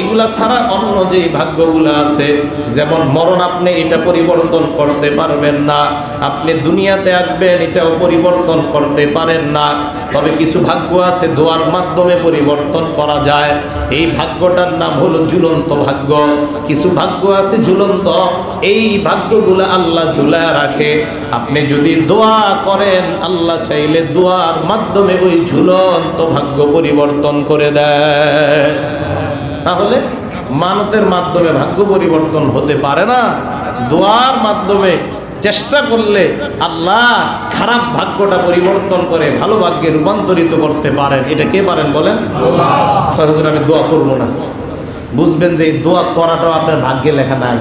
এগুলা ছাড়া অন্য যে ভাগ্যগুলো আছে, যেমন মরণ আপনি এটা পরিবর্তন করতে পারবেন না, আপনি দুনিয়াতে আসবেন এটাও পরিবর্তন করতে পারেন না, তবে কিছু ভাগ্য আছে দোয়ার মাধ্যমে পরিবর্তন করা যায়। এই ভাগ্যটার নাম হলো ঝুলন্ত ভাগ্য। কিছু ভাগ্য আছে ঝুলন্ত, এই ভাগ্যগুলো আল্লাহ ঝুলায় রাখে। আপনি যদি দোয়া করেন, আল্লাহ চাইলে দোয়ার মাধ্যমে ওই ঝুলন্ত ভাগ্য পরিবর্তন করে দেয়। তাহলে মানতের মাধ্যমে ভাগ্য পরিবর্তন হতে পারে না। দোয়ার মাধ্যমে চেষ্টা করলে আল্লাহ খারাপ ভাগ্যটা পরিবর্তন করে ভালো ভাগ্যে রূপান্তরিত করতে পারেন। এটা কে পারেন বলেন? আমি দোয়া করব না। বুঝবেন যে এই দোয়া করাটাও আপনার ভাগ্যে লেখা নাই।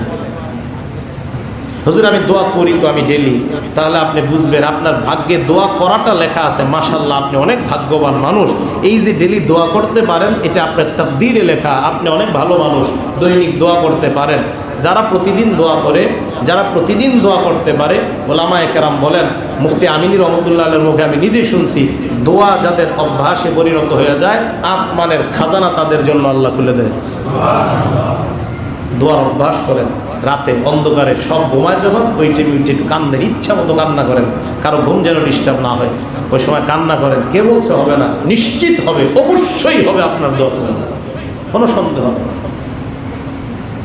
হুজুর, আমি দোয়া করি তো আমি ডেলি। তাহলে আপনি বুঝবেন, আপনার ভাগ্যে দোয়া করাটা লেখা আছে মাশাল্লাহ আপনি অনেক ভাগ্যবান মানুষ। এই যে ডেলি দোয়া করতে পারেন, এটা আপনার তাকদিরে লেখা, আপনি অনেক ভালো মানুষ, দৈনিক দোয়া করতে পারেন। যারা প্রতিদিন দোয়া করে, যারা প্রতিদিন দোয়া করতে পারে ওলামা একরাম বলেন, মুফতি আমিনী রহমতুল্লাহের মুখে আমি নিজেই শুনছি, দোয়া যাদের অভ্যাসে পরিণত হয়ে যায়, আসমানের খাজানা তাদের জন্য আল্লাহ খুলে দেয়। দোয়ার অভ্যাস করেন। রাতে অন্ধকারে সব ঘুমায় যখন ওই টাইমে উঠে একটু কান্দের ইচ্ছা মতো কান্না করেন। কারও ঘুম যেন ডিস্টার্ব না হয়। ওই সময় কান্না করেন। কে বলছে হবে না? নিশ্চিত হবে, অবশ্যই হবে আপনার দোয়া। কোনো সন্দেহ নেই।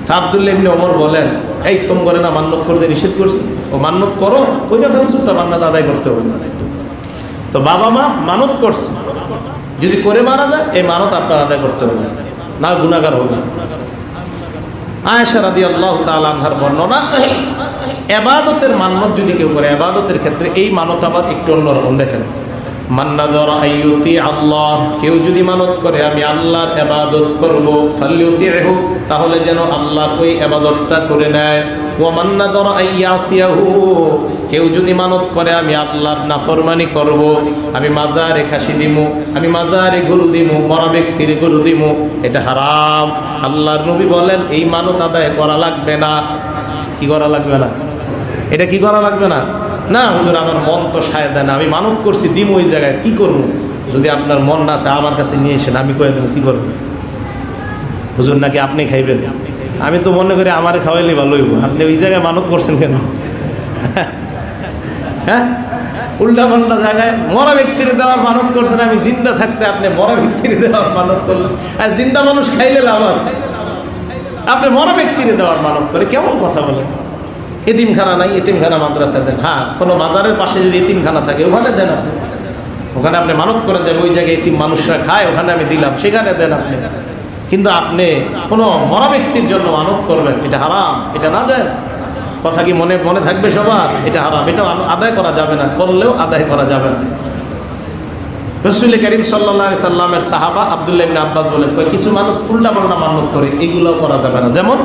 তা আবদুল্লাহ ইবনে ওমর বলেন, এই, তোম করে না মান্যত করতে নিষেধ করছি? ও মান্যত করো, কইরা ফেলছো তা মান্নাত আদায় করতে হবে না। তো বাবা মা মানত করছে। যদি করে মারা যায়, এই মানত আপনার আদায় করতে হবে না। গুণাগার হবে আয়েশা রাদি আল্লাহ তালানহার বর্ণনা, এবাদতের মানমত যদি কেউ করে, এবাদতের ক্ষেত্রে এই মানত আবার একটু অন্যরকম, দেখেন। মান্নাদর আইয়ুতি আল্লাহ, কেউ যদি মানত করে, আমি আল্লাহর এবাদত করব তাহলে যেন আল্লাহ ওই এবাদতটা করে নেয়। ও মান্নাদর আইয়াসিয়াহু, কেউ যদি মানত করে, আমি আল্লাহর নাফরমানি করব। আমি মাজারে খাসি দিমু, আমি মাজারে গরু দিমু, মরা ব্যক্তির গরু দিমু, এটা হারাম। আল্লাহর নবী বলেন, এই মানত আদায় করা লাগবে না। কি করা লাগবে না? এটা কি করা লাগবে না? না, হুজুর, আমার মন তো সায় দেয় না, আমি মানত করছি, দিম ওই জায়গায়, কি করব? যদি আপনার মন না আছে আমার কাছে নিয়ে এসেন, আমি কয়ে দেবো, কি করব? হুজুর, নাকি আপনি খাইবেন? আমি তো মনে করি আমার খাওয়াইলে ভালো হইব। আপনি ওই জায়গায় মানত করছেন কেন? হ্যাঁ? উল্টা পাল্টা জায়গায় মরা ব্যক্তির দেওয়ার মানত করছেন, আমি জিন্দা থাকতে আপনি মরা ব্যক্তির দেওয়ার মানত করলেন। আর জিন্দা মানুষ খাইলে লাভ আছে। আপনি মরা ব্যক্তির দেওয়ার মানত করে কেমন কথা বলেন? এতিমখানা নাই, এতিমখানা মাদ্রাসা দেন। হ্যাঁ কোনো মাজারের পাশে যদি এতিমখানা থাকে, ওখানে দেন আপনি। ওখানে আপনি মানত করেন যে ওই জায়গায় এতিম মানুষরা খায়, ওখানে আমি দিলাম, সেখানে দেন আপনি। কিন্তু আপনি কোনো মরা ব্যক্তির জন্য মানত করবেন, এটা হারাম, এটা না যায় কথা কি মনে মনে থাকবে সবার? এটা হারাম এটা আদায় করা যাবে না, করলেও আদায় করা যাবে না। রসুল করিম সাল্লাহ সাল্লামের সাহাবা আবদুল্লাহ আব্বাস বলেন কিছু মানুষ উল্টা পাল্টা মান্যত করে, এগুলোও করা যাবে না। যেমন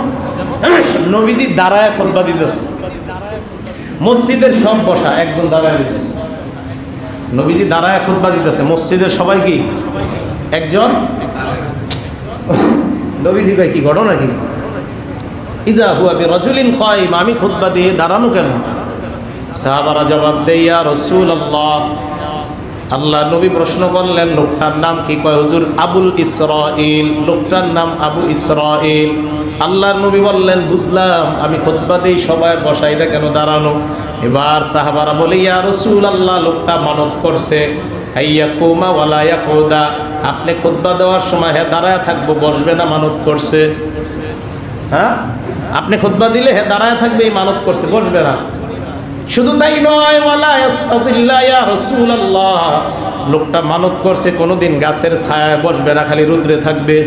নবীজি দাঁড়ায় খোদবা দিতেছে। মসজিদের সব বসা, একজন দাঁড়ায় রয়েছে। নবীজি দাঁড়ায় খুতবা দিতেছে। মসজিদের সবাই কি? একজন? নবীজি ভাই কি ঘটনা কি? ইজা হুয়া বি রাজুলিন কাইম, আমি খুতবা দিয়ে দাঁড়ানো কেন? সাহাবারা জবাব দেয়া, ইয়া রাসূলুল্লাহ। আল্লাহ নবী প্রশ্ন করলেন, লোকটার নাম কি? কয়, হুজুর, আবুল ইসরাইল লোকটার নাম আবু ইসরাইল আল্লাহ নবী বললেন, বুঝলাম, আমি খুতবা দেই সবাই, বসাইটা কেন দাঁড়ানো? এবার সাহাবারা বলে, ইয়া রসুল আল্লাহ লোকটা মানত করছে। হাইয়া কোমা ওয়ালা ইয়াকুদা, আপনি খুতবা দেওয়ার সময় হ্যাঁ দাঁড়ায় থাকব, বসবে না, মানত করছে। হ্যাঁ? আপনি খুতবা দিলে হ্যাঁ দাঁড়ায় থাকবে, এই মানত করছে, বসবে না। শুধু তাই নয় লোকটা মানত করছে, কোনোদিন গাছের ছায়ায় বসবে না, খালি রুদ্রে থাকবে।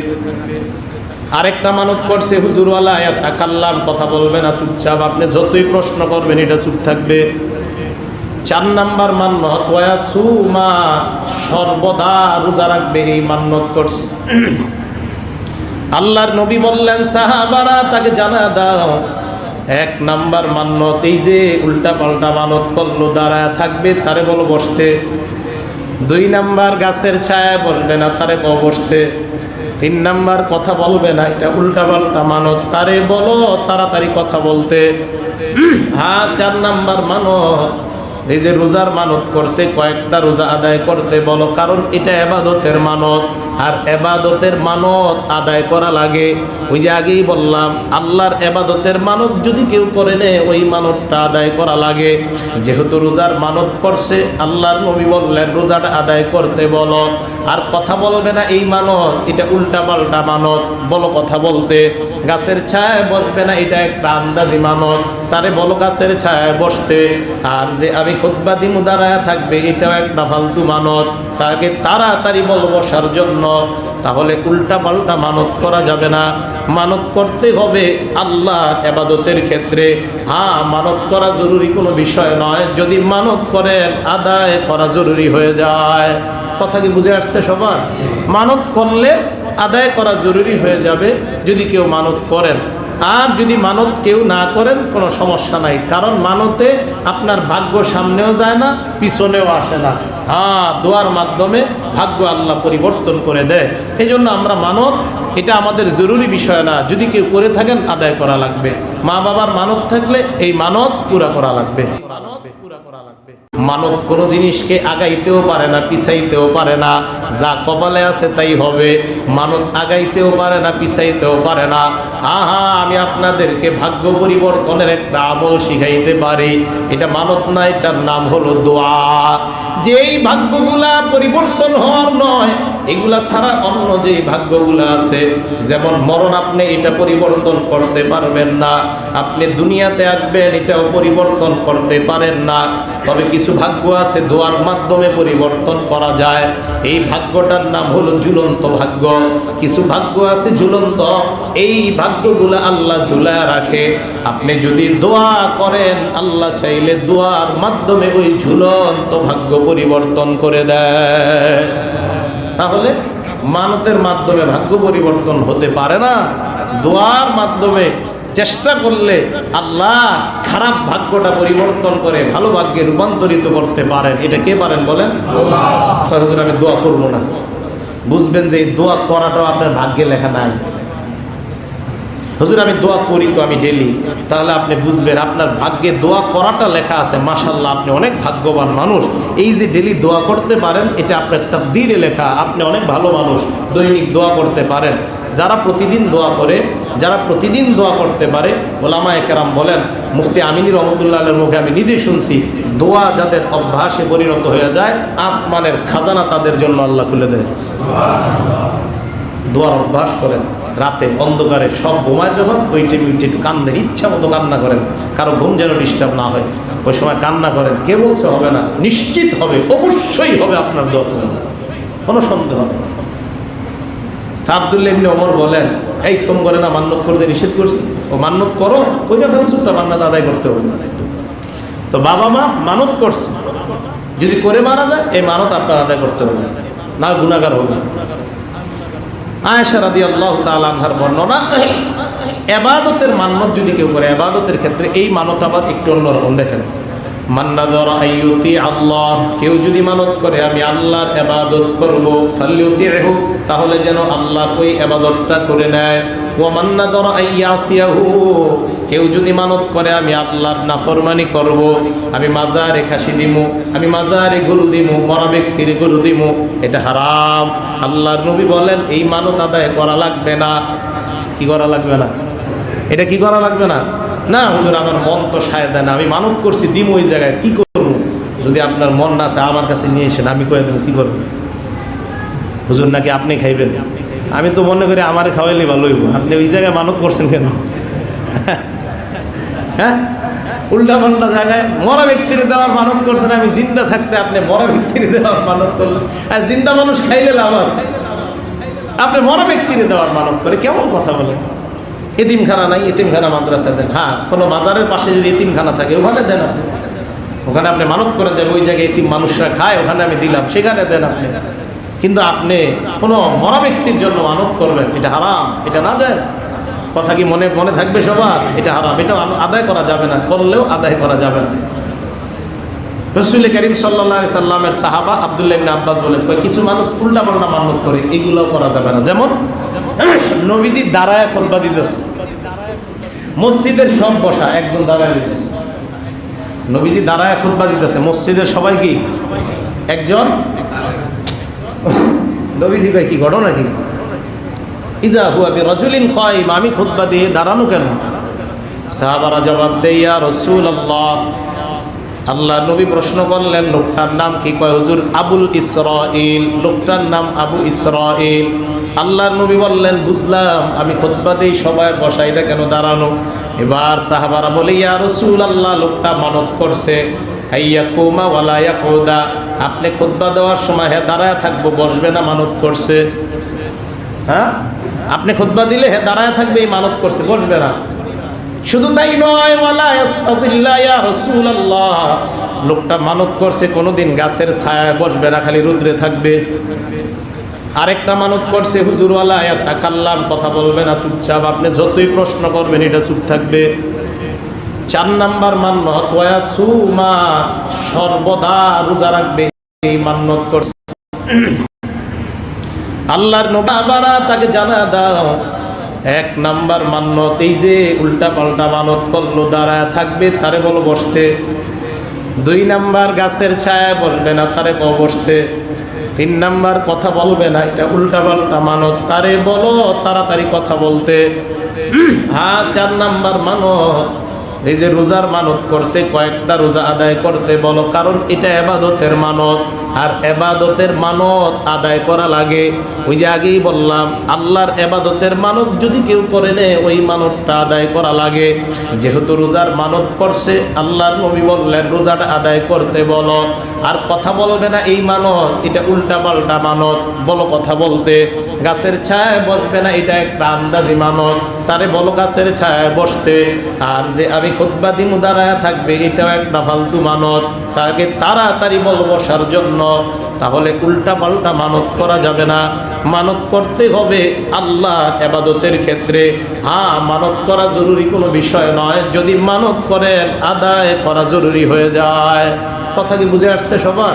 আরেকটা মানত করছে হুজুরওয়ালা তাকাল্লাম, কথা বলবে না, চুপচাপ। আপনি যতই প্রশ্ন করবেন, এটা চুপ থাকবে। চার নাম্বার মান্নত, ওয়া সুমা, সর্বদা রোজা রাখবে, এই মান্নত করছে। আল্লাহর নবী বললেন, সাহাবারা, তাকে জানা দাও এক নাম্বার মান্যত এই যে উল্টা পাল্টা মানত করল, দাঁড়ায় থাকবে, তারে বলো বসতে। দুই নাম্বার গাছের ছায়া বসবে না, তারে বলো বসতে। তিন নাম্বার কথা বলবে না, এটা উল্টা পাল্টা মানত, তারে বলো তাড়াতাড়ি কথা বলতে। হ্যাঁ চার নাম্বার মানত, এই যে রোজার মানত করছে, কয়েকটা রোজা আদায় করতে বলো, কারণ এটা এবাদতের মানত। আর এবাদতের মানত আদায় করা লাগে। ওই যে আগেই বললাম, আল্লাহর এবাদতের মানত যদি কেউ করে নে ওই মানতটা আদায় করা লাগে। যেহেতু রোজার মানত করছে, আল্লাহর নবী বললেন, রোজাটা আদায় করতে বলো। আর কথা বলবে না এই মানত, এটা উল্টা পাল্টা মানত। বলো কথা বলতে। গাছের ছায় বসবে না, এটা একটা আন্দাজি মানত। তারে বলো গাছের ছায় বসতে। আর যে আমি খুতবা দিমু, দাঁড়ায় থাকবে, এটাও একটা ফালতু মানত। তাকে তাড়াতাড়ি বল বসার জন্য তাহলে উল্টা পাল্টা মানত করা যাবে না। মানত করতে হবে আল্লাহ এবাদতের ক্ষেত্রে। হ্যাঁ মানত করা জরুরি কোনো বিষয় নয়। যদি মানত করেন, আদায় করা জরুরি হয়ে যায়। কথা কি বুঝে আসছে সবার? মানত করলে আদায় করা জরুরি হয়ে যাবে। যদি কেউ মানত করেন আর যদি মানত কেউ না করেন, কোনো সমস্যা নাই। কারণ মানতে আপনার ভাগ্য সামনেও যায় না, পিছনেও আসে না। হ্যাঁ দোয়ার মাধ্যমে ভাগ্য আল্লাহ পরিবর্তন করে দেয়। এই জন্য আমরা মানত, এটা আমাদের জরুরি বিষয় না। যদি কেউ করে থাকেন, আদায় করা লাগবে। মা বাবার মানত থাকলে এই মানত পুরা করা লাগবে। মানত কোনো জিনিসকে আগাইতেও পারে না, পিছাইতেও পারে না। যা কপালে আছে তাই হবে। মানব আগাইতেও পারে না, পিছাইতেও পারে না। আহা, আমি আপনাদেরকে ভাগ্য পরিবর্তনের একটা আমল শিখাইতে পারি। এটা মানব না, এটার নাম হলো দোয়া। যেই ভাগ্যগুলা পরিবর্তন হওয়ার নয় এগুলা ছাড়া অন্য যেই ভাগ্যগুলা আছে, যেমন মরণ আপনি এটা পরিবর্তন করতে পারবেন না, আপনি দুনিয়াতে আসবেন এটাও পরিবর্তন করতে পারেন না, তবে কিছু ভাগ্য আছে দোয়ার মাধ্যমে পরিবর্তন করা যায়। এই ভাগ্যটার নাম হলো ঝুলন্ত ভাগ্য। কিছু ভাগ্য আছে ঝুলন্ত, এই ভাগ্যগুলো আল্লাহ ঝুলায় রাখে। আপনি যদি দোয়া করেন, আল্লাহ চাইলে দোয়ার মাধ্যমে ওই ঝুলন্ত ভাগ্য পরিবর্তন করে দেয়। তাহলে মানতের মাধ্যমে ভাগ্য পরিবর্তন হতে পারে না। দোয়ার মাধ্যমে চেষ্টা করলে আল্লাহ খারাপ ভাগ্যটা পরিবর্তন করে ভালো ভাগ্যে রূপান্তরিত করতে পারেন। এটা কে পারেন বলেন? আমি দোয়া করব না। বুঝবেন যে এই দোয়া করাটাও আপনার ভাগ্যে লেখা নাই। হুজুর, আমি দোয়া করি তো আমি ডেলি। তাহলে আপনি বুঝবেন, আপনার ভাগ্যে দোয়া করাটা লেখা আছে মাশাল্লাহ আপনি অনেক ভাগ্যবান মানুষ। এই যে ডেলি দোয়া করতে পারেন, এটা আপনার তাকদিরে লেখা, আপনি অনেক ভালো মানুষ, দৈনিক দোয়া করতে পারেন। যারা প্রতিদিন দোয়া করে, যারা প্রতিদিন দোয়া করতে পারে ওলামা একরাম বলেন, মুফতি আমিনী রহমতুল্লাহের মুখে আমি নিজেই শুনছি, দোয়া যাদের অভ্যাসে পরিণত হয়ে যায়, আসমানের খাজানা তাদের জন্য আল্লাহ খুলে দেয়। দোয়ার অভ্যাস করেন। রাতে অন্ধকারে সব ঘুমায় যখন ওই টাইমে উঠে একটু কান্দের ইচ্ছা মতো কান্না করেন, কারও ঘুম যেন ডিস্টার্ব না হয়, ওই সময় কান্না করেন। কে বলছে হবে না? নিশ্চিত হবে, অবশ্যই হবে আপনার দোয়া কোনো সন্দেহ নেই। তা আবদুল্লাহ ইবনে ওমর বলেন, এই, তোম করে না মান্যত করতে নিষেধ করছি? ও মান্যত করো, কইরা ফেলছো, তা মান্নাত আদায় করতে হবে তো বাবা মা মানত করছে। যদি করে মারা যায়, এই মানত আপনার আদায় করতে হবে না। গুণাগার হবে আয়েশা রাদি আল্লাহ তালানহার বর্ণনা, এবাদতের মান্নত যদি কেউ করে, এবাদতের ক্ষেত্রে এই মানত আবার একটু অন্যরকম, দেখেন। আল্লাহ, কেউ যদি মানত আমি এবাদত করব তাহলে যেন আল্লাহ ওই এবাদতটা করে নেয়। ও মান্নাদর আইয়াসিয়াহু কেউ যদি মানত করে, আমি আল্লাহর নাফরমানি করব, আমি মাজারে খাসি দিমু, আমি মাজারে গরু দিমু, মরা ব্যক্তির গরু দিমু, এটা হারাম। আল্লাহর নবী বলেন, এই মানত আদায় করা লাগবে না। কি করা লাগবে না? এটা কি করা লাগবে না? না, হুজুর, আমার মন তো সায় দেয় না। আমি মানত করছি, দিম ওই জায়গায়, কি করব? যদি আপনার মন না আছে আমার কাছে নিয়ে এসেন, আমি কয়ে দেবো, কি করব? হুজুর, নাকি আপনি খাইবেন? আমি তো মনে করি, আমার খাওয়াইলে ভালো হইব। আপনি ওই জায়গায় মানত করছেন কেন? হ্যাঁ? উল্টা পাল্টা জায়গায় মরা ব্যক্তির দেওয়ার মানত করছেন, আমি জিন্দা থাকতে আপনি মরা ব্যক্তির দেওয়ার মানত করলেন। আর জিন্দা মানুষ খাইলে লাভ আছে। আপনি মরা ব্যক্তির দেওয়ার মানত করে কেমন কথা বলেন? এতিমখানা নাই, এতিমখানা মাদ্রাসা দেন। হ্যাঁ কোনো মাজারের পাশে যদি এতিমখানা থাকে, ওখানে দেন আপনি। ওখানে আপনি মানত করেন যে ওই জায়গায় এতিম মানুষরা খায়, ওখানে আমি দিলাম, সেখানে দেন আপনি। কিন্তু আপনি কোনো মরা ব্যক্তির জন্য মানত করবেন, এটা হারাম, এটা না যায় কথা কি মনে মনে থাকবে সবার? এটা হারাম এটা আদায় করা যাবে না, করলেও আদায় করা যাবে না। রসুল করিম সাল্লা সাল্লামের সাহাবা আবদুল্লাহ আব্বাস বলেন কিছু মানুষ উল্টা পাল্টা মান্যত করে, এগুলোও করা যাবে না। যেমন নবীজি দাঁড়ায় খোদবা দিতেছে। মসজিদের সব বসা, একজন দাঁড়ায় রয়েছে। নবীজি দাঁড়ায় খুতবা দিতেছে। মসজিদের সবাই কি? একজন? নবীজি ভাই, কি ঘটনা কি? ইজা হুয়া বি রজুলিন কয়ম আমি খুতবা দিয়ে দাঁড়ানো কেন? সাহাবারা জবাব দেয়া রসুল আল্লাহ আল্লাহ নবী প্রশ্ন করলেন, লোকটার নাম কি? কয়, হুজুর, আবুল ইসরাইল লোকটার নাম আবু ইসরাইল আল্লাহ নবী বললেন, বুঝলাম, আমি খুতবা দেই, সবাই বসা এটা কেন দাঁড়ানো? এবার সাহাবারা বলে, ইয়া রসুল আল্লাহ লোকটা মানত করছে। হাইয়া কোমা ওয়ালা ইয়াকুদা। আপনি খুতবা দেওয়ার সময় হ্যাঁ দাঁড়ায় থাকব, বসবে না, মানত করছে। হ্যাঁ? আপনি খুতবা দিলে হ্যাঁ দাঁড়ায় থাকবে, এই মানত করছে, বসবে না। শুধু তাই নয় লোকটা মানত করছে, কোনোদিন গাছের ছায়ায় বসবে না, খালি রুদ্রে থাকবে। আরেকটা মানত করছে হুজুরওয়ালা তাকাল্লাম, কথা বলবে না, চুপচাপ। আপনি যতই প্রশ্ন করবেন, এটা চুপ থাকবে। চার নাম্বার মান্যত ওয়া সুমা, সর্বদা রোজা রাখবে, এই মান্যত করছে। আল্লাহর নবাবারা তাকে জানা দাও। এক নাম্বার মান্যত এই যে উল্টা পাল্টা মানত করল, দাঁড়ায় থাকবে, তারে বলো বসতে। দুই নাম্বার গাছের ছায়া বসবে না, তারে বলো বসতে। তিন নাম্বার কথা বলবে না, এটা উল্টা পাল্টা মানত, তারে বলো তাড়াতাড়ি কথা বলতে। হ্যাঁ চার নাম্বার মানত এই যে রোজার মানত করছে, কয়েকটা রোজা আদায় করতে বলো, কারণ এটা এবাদতের মানত। আর এবাদতের মানত আদায় করা লাগে। ওই যে আগেই বললাম, আল্লাহর এবাদতের মানত যদি কেউ করে নেয়, ওই মানতটা আদায় করা লাগে। যেহেতু রোজার মানত করছে, আল্লাহর নবী বললেন, রোজাটা আদায় করতে বলো। আর কথা বলবে না এই মানত, এটা উল্টা পাল্টা মানত। বলো কথা বলতে। গাছের ছায়ায় বসবে না, এটা একটা আন্দাজি মানত। তারে বলো গাছের ছায়ায় বসতে। আর যে আমি খুতবা দিমু দাঁড়ায় থাকবে, এটাও একটা ফালতু মানত। তাকে তাড়াতাড়ি বসার জন্য। তাহলে উল্টা পাল্টা মানত করা যাবে না। মানত করতে হবে আল্লাহ এবাদতের ক্ষেত্রে। হ্যাঁ মানত করা জরুরি কোনো বিষয় নয়। যদি মানত করেন, আদায় করা জরুরি হয়ে যায়। কথা কি বুঝে আসছে সবার?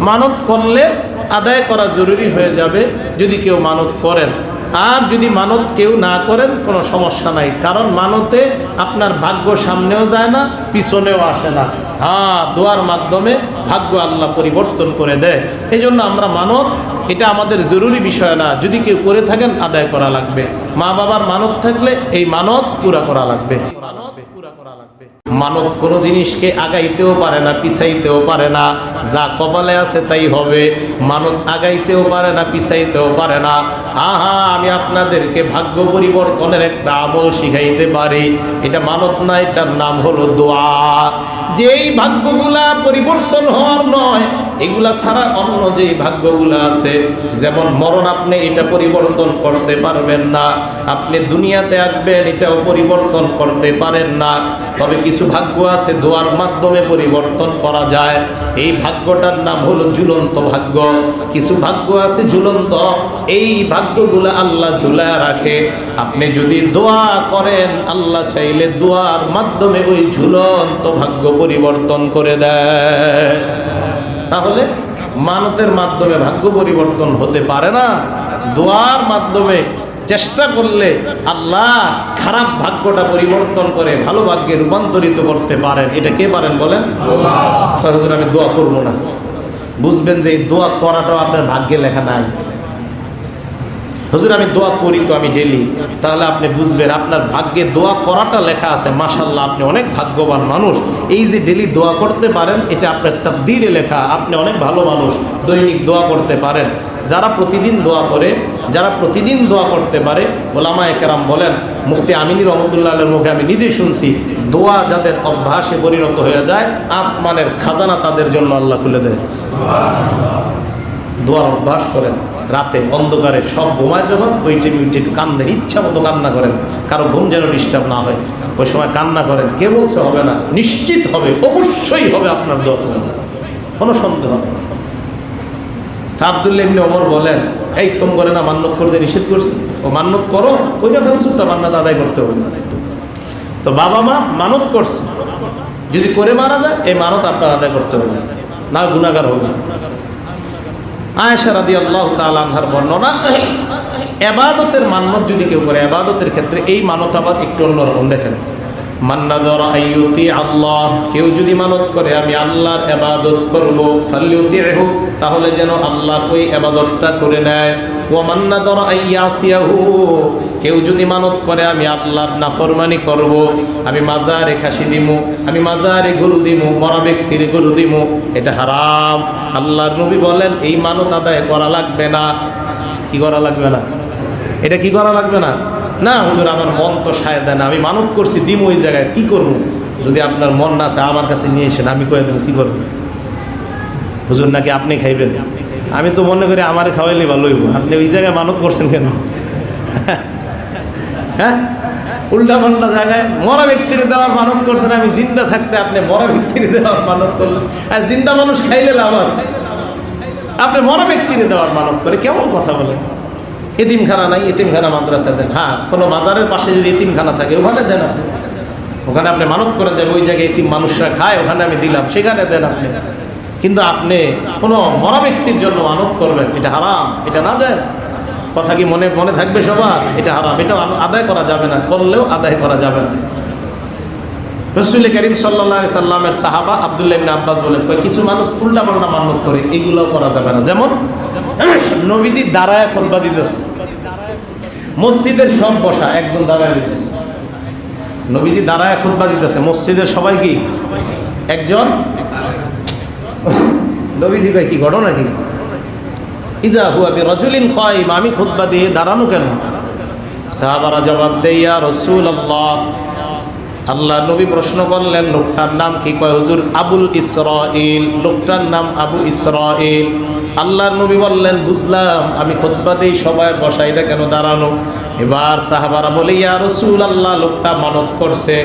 মানত করলে আদায় করা জরুরি হয়ে যাবে। যদি কেউ মানত করেন আর যদি মানত কেউ না করেন, কোনো সমস্যা নাই। কারণ মানতে আপনার ভাগ্য সামনেও যায় না, পিছনেও আসে না। হ্যাঁ দোয়ার মাধ্যমে ভাগ্য আল্লাহ পরিবর্তন করে দেয়। এই জন্য আমরা মানত, এটা আমাদের জরুরি বিষয় না। যদি কেউ করে থাকেন, আদায় করা লাগবে। মা বাবার মানত থাকলে এই মানত পুরা করা লাগবে। কোন কোনো জিনিসকে আগাইতেও পারে না, পিছাইতেও পারে না। যা কপালে আছে তাই হবে। মানব আগাইতেও পারে না, পিছাইতেও পারে না। আহা, আমি আপনাদেরকে ভাগ্য পরিবর্তনের একটা আমল শিখাইতে পারি। এটা মানব না, এটার নাম হলো দোয়া। যেই ভাগ্যগুলা পরিবর্তন হওয়ার নয় এগুলা ছাড়া অন্য যেই ভাগ্যগুলা আছে, যেমন মরণ আপনি এটা পরিবর্তন করতে পারবেন না, আপনি দুনিয়াতে আসবেন এটাও পরিবর্তন করতে পারেন না। তবে কিছু ভাগ্য আছে, দোয়ার মাধ্যমে পরিবর্তন করা যায়। এই ভাগ্যটার নাম হলো ঝুলন্ত ভাগ্য। কিছু ভাগ্য আছে ঝুলন্ত, এই ভাগ্যগুলো আল্লাহ ঝুলা রাখে। আপনি যদি দোয়া করেন, আল্লাহ চাইলে দোয়ার মাধ্যমে ওই ঝুলন্ত ভাগ্য পরিবর্তন করে দেয়। তাহলে মানতের মাধ্যমে ভাগ্য পরিবর্তন হতে পারে না। দোয়ার মাধ্যমে চেষ্টা করলে আল্লাহ খারাপ ভাগ্যটা পরিবর্তন করে, ভালো ভাগ্যে রূপান্তরিত করতে পারেন। এটা কে পারেন বলেন? আমি দোয়া করব না। বুঝবেন যে এই দোয়া করাটাও আপনার ভাগ্যে লেখা নাই। হুজুর, আমি দোয়া করি তো আমি ডেলি। তাহলে আপনি বুঝবেন, আপনার ভাগ্যে দোয়া করাটা লেখা আছে মাশাল্লাহ আপনি অনেক ভাগ্যবান মানুষ। এই যে ডেলি দোয়া করতে পারেন, এটা আপনার তাকদিরে লেখা, আপনি অনেক ভালো মানুষ, দৈনিক দোয়া করতে পারেন। যারা প্রতিদিন দোয়া করে, যারা প্রতিদিন দোয়া করতে পারে ওলামা একরাম বলেন, মুফতি আমিনী রহমতুল্লাহের মুখে আমি নিজেই শুনছি, দোয়া যাদের অভ্যাসে পরিণত হয়ে যায়, আসমানের খাজানা তাদের জন্য আল্লাহ খুলে দেয়। দোয়ার অভ্যাস করেন। রাতে অন্ধকারে সব ঘুমায় যখন, ওই টাইমে উঠে একটু কান্দেন ইচ্ছা মতো কান্না করেন। কারও ঘুম যেন ডিস্টার্ব না হয়। ওই সময় কান্না করেন। কে বলছে হবে না? নিশ্চিত হবে, অবশ্যই হবে আপনার দোয়া কোনো সন্দেহ নেই। তা আবদুল্লাহ ইবনে ওমর বলেন, এই, তোম করে না মান্যত করতে নিষেধ করছে? ও মান্যত করো, কইরা ফেলছো তা, মান্নাত আদায় করতে হবে না। তো বাবা মা মানত করছে। যদি করে মারা যায়, এই মানত আপনার আদায় করতে হবে না। গুণাগার হবে আয়েশা রাদি আল্লাহ বর্ণনা, এবাদতের মান্যত যদি কেউ করে, এবাদতের ক্ষেত্রে এই মানত আবার একটু অন্যরকম দেখেন। মান্নাদর আইয়ুতি আল্লাহ কেউ যদি মানত করে, আমি আল্লাহর এবাদত করব ফাল্লিউতিহু তাহলে যেন আল্লাহর ওই এবাদতটা করে নেয়। ও মান্নাদর আইয়াসিয়াহু কেউ যদি মানত করে, আমি আল্লাহর নাফরমানি করব। আমি মাজারে খাসি দিমু, আমি মাজারে গরু দিমু, মরা ব্যক্তির গরু দিমু, এটা হারাম। আল্লাহর নবী বলেন, এই মানত আদায় করা লাগবে না। কি করা লাগবে না? এটা কি করা লাগবে না? না, হুজুর, আমার মন তো সায় দেয় না, আমি মানত করছি, দিম ওই জায়গায়, কি করব? যদি আপনার মন না আছে আমার কাছে নিয়ে এসেন, আমি কয়ে দেবো, কি করব? হুজুর, নাকি আপনি খাইবেন? আমি তো মনে করি আমার খাওয়াইলে ভালো হইব। আপনি ওই জায়গায় মানত করছেন কেন? হ্যাঁ? উল্টা পাল্টা জায়গায় মরা ব্যক্তির দেওয়ার মানত করছেন, আমি জিন্দা থাকতে আপনি মরা ব্যক্তির দেওয়ার মানত করলেন। আর জিন্দা মানুষ খাইলে লাভ আছে। আপনি মরা ব্যক্তির দেওয়ার মানত করে কেমন কথা বলেন? এতিমখানা নাই, এতিমখানা মাদ্রাসা দেন। হ্যাঁ কোনো বাজারের পাশে যদি এতিমখানা থাকে, ওখানে দেন আপনি। ওখানে আপনি মানত করেন যে ওই জায়গায় এতিম মানুষরা খায়, ওখানে আমি দিলাম, সেখানে দেন আপনি। কিন্তু আপনি কোনো মরা ব্যক্তির জন্য মানত করবেন, এটা হারাম, এটা না যায় কথা কি মনে মনে থাকবে সবার? এটা হারাম এটা আদায় করা যাবে না, করলেও আদায় করা যাবে না। রসুল করিম সাল্লা সাল্লামের সাহাবা আবদুল্লাহ ইবনে আব্বাস বলেন কিছু মানুষ উল্টা পাল্টা মান্যত করে, এগুলোও করা যাবে না। যেমন, নবীজি দাঁড়ায় খোলবা দিতেছে। মসজিদের সব বসা, একজন দাঁড়ায় রয়েছে। নবীজি দাঁড়ায় খুতবা দিতেছে। মসজিদের সবাই কি? একজন? নবীজি ভাই কি ঘটনা কি? ইজা হুয়া বি রজুলিন কয়ম আমি খুতবা দিয়ে দাঁড়ানো কেন? সাহাবারা জবাব দেইয়া রসুল আল্লাহ আল্লাহ নবী প্রশ্ন করলেন, লোকটার নাম কি? কয়, হুজুর, আবুল ইসরাইল লোকটার নাম আবু ইসরাইল আল্লাহর নবী বললেন, বুঝলাম, আমি খুতবা দেই সবাই বসাইটা কেন দাঁড়ানো? এবার সাহাবারা বলে, ইয়া রসুল আল্লাহ লোকটা মানত করছে।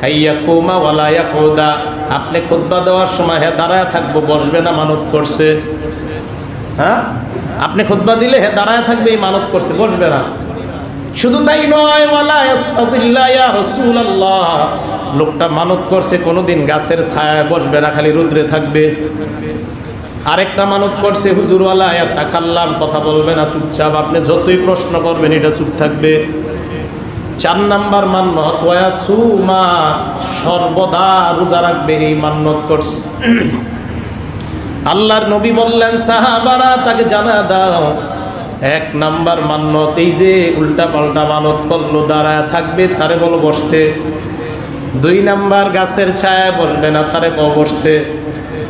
হাইয়া কৌমা ওয়ালাইয়া কৌদা আপনি খুতবা দেওয়ার সময় হ্যাঁ দাঁড়ায় থাকব, বসবে না, মানত করছে। হ্যাঁ? আপনি খুতবা দিলে হ্যাঁ দাঁড়ায় থাকবে, এই মানত করছে, বসবে না। শুধু তাই নয় লোকটা মানত করছে, কোনোদিন গাছের ছায়ায় বসবে না, খালি রুদ্রে থাকবে। আরেকটা মানত করছে হুজুরওয়ালা তাকাল্লাম, কথা বলবে না, চুপচাপ। আপনি যতই প্রশ্ন করবেন, এটা চুপ থাকবে। চার নাম্বার মান্যত ওয়া সুমা, সর্বদা রোজা রাখবে, এই মান্যত করছে। আল্লাহর নবী বললেন, সাহাবারা, তাকে জানা দাও এক নাম্বার মান্যত এই যে উল্টা পাল্টা মানত করল, দাঁড়ায় থাকবে, তারে বলো বসতে। দুই নাম্বার গাছের ছায়া বসবে না, তারে বলো বসতে।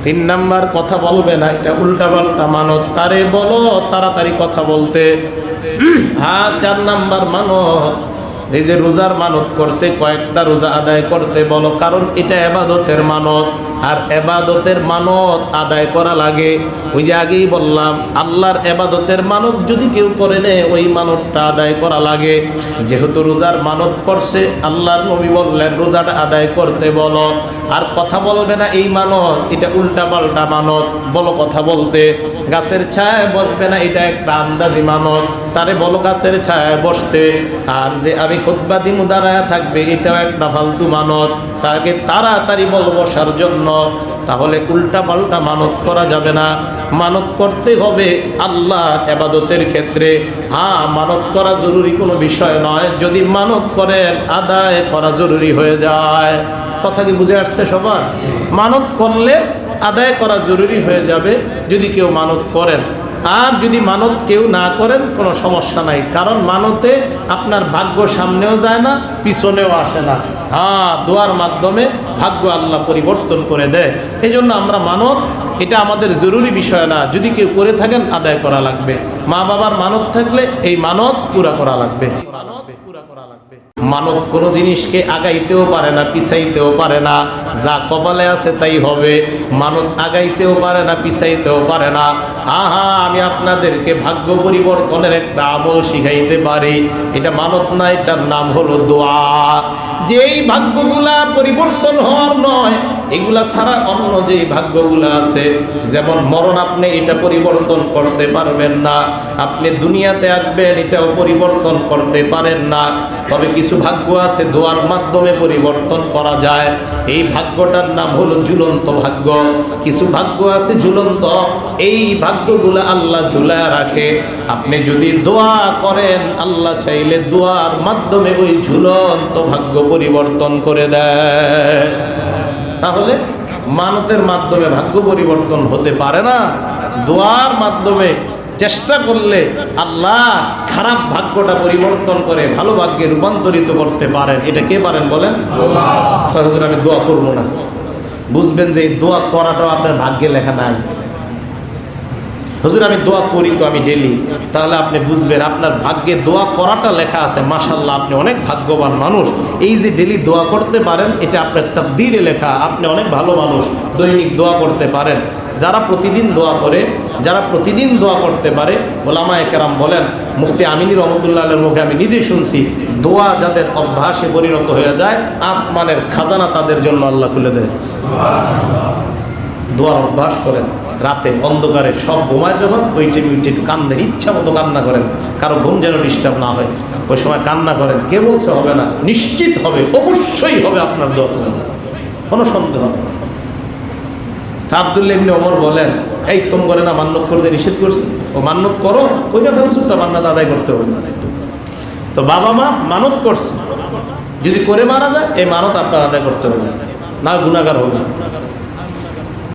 তিন নাম্বার কথা বলবে না, এটা উল্টা পাল্টা মানত, তারে বলো তাড়াতাড়ি কথা বলতে। হ্যাঁ চার নাম্বার মানত, এই যে রোজার মানত করছে, কয়েকটা রোজা আদায় করতে বলো, কারণ এটা এবাদতের মানত। আর এবাদতের মানত আদায় করা লাগে। ওই যে আগেই বললাম, আল্লাহর এবাদতের মানত যদি কেউ করে নেয়, ওই মানতটা আদায় করা লাগে। যেহেতু রোজার মানত করছে, আল্লাহর নবী বললেন, রোজাটা আদায় করতে বলো। আর কথা বলবে না এই মানত, এটা উল্টা পাল্টা মানত। বলো কথা বলতে। গাছের ছায়ায় বসবে না, এটা একটা আন্দাজি মানত। তারে বলো গাছের ছায়ায় বসতে। আর যে আমি খুতবা দিমু, দাঁড়ায় থাকবে, এটাও একটা ফালতু মানত। তাকে তাড়াতাড়ি বল বসার জন্য তাহলে উল্টা পাল্টা মানত করা যাবে না। মানত করতে হবে আল্লাহ এবাদতের ক্ষেত্রে। হ্যাঁ মানত করা জরুরি কোনো বিষয় নয়। যদি মানত করেন, আদায় করা জরুরি হয়ে যায়। কথা কি বুঝে আসছে সবার? মানত করলে আদায় করা জরুরি হয়ে যাবে। যদি কেউ মানত করেন আর যদি মানত কেউ না করেন, কোনো সমস্যা নাই। কারণ মানতে আপনার ভাগ্য সামনেও যায় না, পিছনেও আসে না। হ্যাঁ দোয়ার মাধ্যমে ভাগ্য আল্লাহ পরিবর্তন করে দেয়। এই জন্য আমরা মানত, এটা আমাদের জরুরি বিষয় না। যদি কেউ করে থাকেন, আদায় করা লাগবে। মা বাবার মানত থাকলে এই মানত পুরা করা লাগবে। মানত কোনো জিনিসকে আগাইতেও পারে না, পিছাইতেও পারে না। যা কপালে আছে তাই হবে। মানব আগাইতেও পারে না, পিছাইতেও পারে না। আহা, আমি আপনাদেরকে ভাগ্য পরিবর্তনের একটা আমল শিখাইতে পারি। এটা মানব না, এটার নাম হলো দোয়া। যেই ভাগ্যগুলা পরিবর্তন হওয়ার নয় এগুলা ছাড়া অন্য যেই ভাগ্যগুলা আছে, যেমন মরণ আপনি এটা পরিবর্তন করতে পারবেন না, আপনি দুনিয়াতে আসবেন এটাও পরিবর্তন করতে পারেন না। তবে কিছু ভাগ্য আছে, দোয়ার মাধ্যমে পরিবর্তন করা যায়। এই ভাগ্যটার নাম হলো ঝুলন্ত ভাগ্য। কিছু ভাগ্য আছে ঝুলন্ত, এই ভাগ্যগুলো আল্লাহ ঝুলা রাখে। আপনি যদি দোয়া করেন, আল্লাহ চাইলে দোয়ার মাধ্যমে ওই ঝুলন্ত ভাগ্য পরিবর্তন করে দেয়। তাহলে মানতের মাধ্যমে ভাগ্য পরিবর্তন হতে পারে না। দোয়ার মাধ্যমে চেষ্টা করলে আল্লাহ খারাপ ভাগ্যটা পরিবর্তন করে ভালো ভাগ্যে রূপান্তরিত করতে পারেন। এটা কে পারেন বলেন? আমি দোয়া করব না। বুঝবেন যে এই দোয়া করাটাও আপনার ভাগ্যে লেখা নাই। হুজুর, আমি দোয়া করি তো আমি ডেলি। তাহলে আপনি বুঝবেন, আপনার ভাগ্যে দোয়া করাটা লেখা আছে মাশাল্লাহ আপনি অনেক ভাগ্যবান মানুষ। এই যে ডেলি দোয়া করতে পারেন, এটা আপনার তাকদিরে লেখা, আপনি অনেক ভালো মানুষ, দৈনিক দোয়া করতে পারেন। যারা প্রতিদিন দোয়া করে, যারা প্রতিদিন দোয়া করতে পারে ওলামা একরাম বলেন, মুফতি আমিনী রহমতুল্লাহের মুখে আমি নিজেই শুনছি, দোয়া যাদের অভ্যাসে পরিণত হয়ে যায়, আসমানের খাজানা তাদের জন্য আল্লাহ খুলে দেয়। দোয়ার অভ্যাস করেন। রাতে অন্ধকারে সব ঘুমায় যখন, ওই টাইমে ওই একটু কান্দের ইচ্ছা মতো কান্না করেন। কারও ঘুম যেন ডিস্টার্ব না হয়। ওই সময় কান্না করেন। কে বলছে হবে না? নিশ্চিত হবে, অবশ্যই হবে আপনার দোয়া কোনো সন্দেহ নেই। তা আবদুল্লাহ ইবনে ওমর বলেন, এই, তোম করে না মান্যত করতে নিষেধ করছে? ও মান্যত করো। কইরা ফেলছো তা মান্যত আদায় করতে হবে না। তো বাবা মা মানত করছে। যদি করে মারা যায়, এই মানত আপনার আদায় করতে হবে না। গুণাগার হবে